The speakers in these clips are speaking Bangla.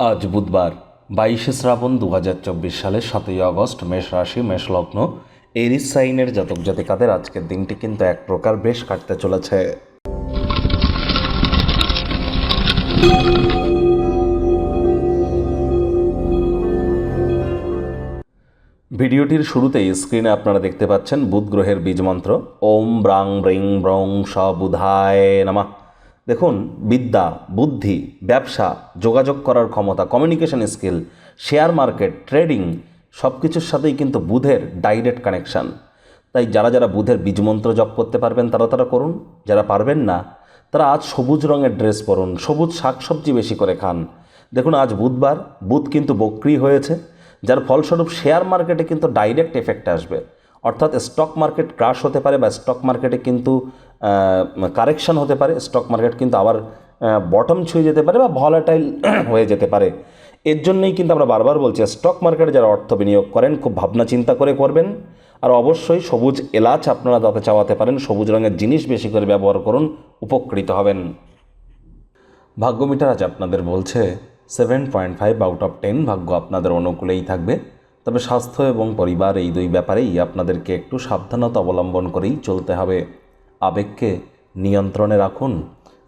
আজ বুধবার, বাইশে শ্রাবণ দু হাজার চব্বিশ সালের সাতই আগস্ট, মেষ রাশি, মেষ লগ্ন, এরিস সাইনের জাতক জাতিকাদের আজকের দিনটি কিন্তু এক প্রকার বেশ কাটতে চলেছে। ভিডিওটির শুরুতেই স্ক্রিনে আপনারা দেখতে পাচ্ছেন বুধ গ্রহের বীজমন্ত্র ওম ব্রাং ব্রিং ব্রং স বুধায় নামা। দেখুন, বিদ্যা, বুদ্ধি, ব্যবসা, যোগাযোগ করার ক্ষমতা communication skill share market trading সব কিছুর সাথেই কিন্তু বুধের ডাইরেক্ট কানেকশান তাই যারা যারা বুধের বীজমন্ত্র জপ করতে পারবেন, তারা তারা করুন। যারা পারবেন না, তারা আজ সবুজ রঙের ড্রেস পরুন, সবুজ শাকসবজি বেশি করে খান। দেখুন, আজ বুধবার, বুধ কিন্তু বক্রি হয়েছে, যার ফলস্বরূপ শেয়ার মার্কেটে কিন্তু ডাইরেক্ট এফেক্ট আসবে। অর্থাৎ স্টক মার্কেট ক্রাশ হতে পারে বা স্টক মার্কেটে কিন্তু কারেকশন হতে পারে স্টক মার্কেট কিন্তু আবার বটম ছুঁয়ে যেতে পারে বা ভলাটাইল হয়ে যেতে পারে। এর জন্যই কিন্তু আমরা বারবার বলছি স্টক মার্কেটে যারা অর্থ বিনিয়োগ করেন, খুব ভাবনা চিন্তা করে করবেন। আর অবশ্যই সবুজ এলাচ আপনারা তাতে চাওয়াতে পারেন, সবুজ রঙের জিনিস বেশি করে ব্যবহার করুন, উপকৃত হবেন। ভাগ্য মিটার আজ আপনাদের বলছে seven point five out of ten ভাগ্য আপনাদের অনুকূলেই থাকবে। তবে স্বাস্থ্য এবং পরিবার এই দুই ব্যাপারেই আপনাদেরকে একটু সাবধানতা অবলম্বন করেই চলতে হবে। আবেগকে নিয়ন্ত্রণে রাখুন।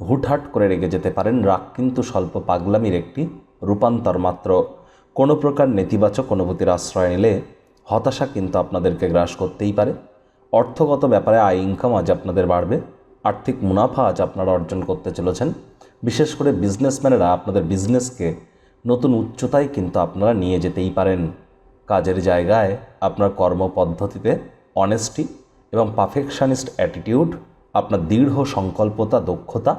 হুটহাট করে রেগে যেতে পারেন। রাগ কিন্তু স্বল্প পাগলামির একটি রূপান্তর মাত্র। কোনো প্রকার নেতিবাচক অনুভূতির আশ্রয় নিলে হতাশা কিন্তু আপনাদেরকে গ্রাস করতেই পারে। অর্থগত ব্যাপারে আয় ইনকাম আজ আপনাদের বাড়বে। আর্থিক মুনাফা আজ আপনারা অর্জন করতে চলেছেন। বিশেষ করে বিজনেসম্যানেরা আপনাদের বিজনেসকে নতুন উচ্চতায় কিন্তু আপনারা নিয়ে যেতেই পারেন। কাজের জায়গায় আপনার কর্মপদ্ধতিতে অনেস্টি এবং পারফেকশনিস্ট অ্যাটিটিউড আপনার দৃঢ় সংকল্পতা, দক্ষতা,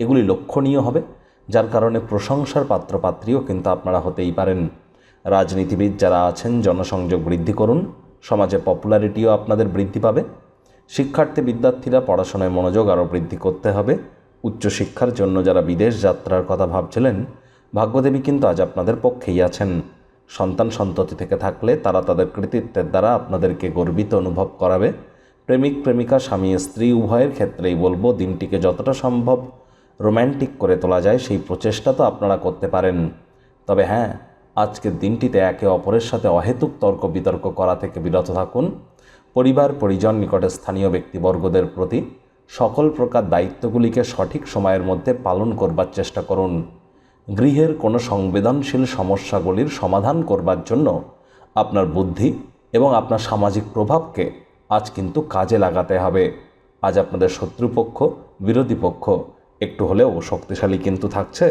এগুলি লক্ষণীয় হবে, যার কারণে প্রশংসার পাত্রপাত্রীও কিন্তু আপনারা হতেই পারেন। রাজনীতিবিদ যারা আছেন, জনসংযোগ বৃদ্ধি করুন, সমাজে পপুলারিটিও আপনাদের বৃদ্ধি পাবে। শিক্ষার্থী বিদ্যার্থীরা পড়াশোনায় মনোযোগ আরও বৃদ্ধি করতে হবে। উচ্চশিক্ষার জন্য যারা বিদেশ যাত্রার কথা ভাবছিলেন, ভাগ্যদেবী কিন্তু আজ আপনাদের পক্ষেই আছেন। সন্তান সন্ততি থেকে থাকলে তারা তাদের কৃতিত্বের দ্বারা আপনাদেরকে গর্বিত অনুভব করাবে। প্রেমিক, প্রেমিকা, স্বামী, স্ত্রী, উভয়ের ক্ষেত্রেই বলব, দিনটিকে যতটা সম্ভব রোম্যান্টিক করে তোলা যায়, সেই প্রচেষ্টা তো আপনারা করতে পারেন। তবে হ্যাঁ আজকের দিনটিতে একে অপরের সাথে অহেতুক তর্ক বিতর্ক করা থেকে বিরত থাকুন। পরিবার, পরিজন, নিকটে স্থানীয় ব্যক্তিবর্গদের প্রতি সকল প্রকার দায়িত্বগুলিকে সঠিক সময়ের মধ্যে পালন করবার চেষ্টা করুন। গৃহের কোনো সংবেদনশীল সমস্যাগুলির সমাধান করবার জন্য আপনার বুদ্ধি এবং আপনার সামাজিক প্রভাবকে আজ কিন্তু কাজে লাগাতে হবে। আজ আপনাদের শত্রুপক্ষ, বিরোধী পক্ষ একটু হলেও শক্তিশালী কিন্তু থাকছে।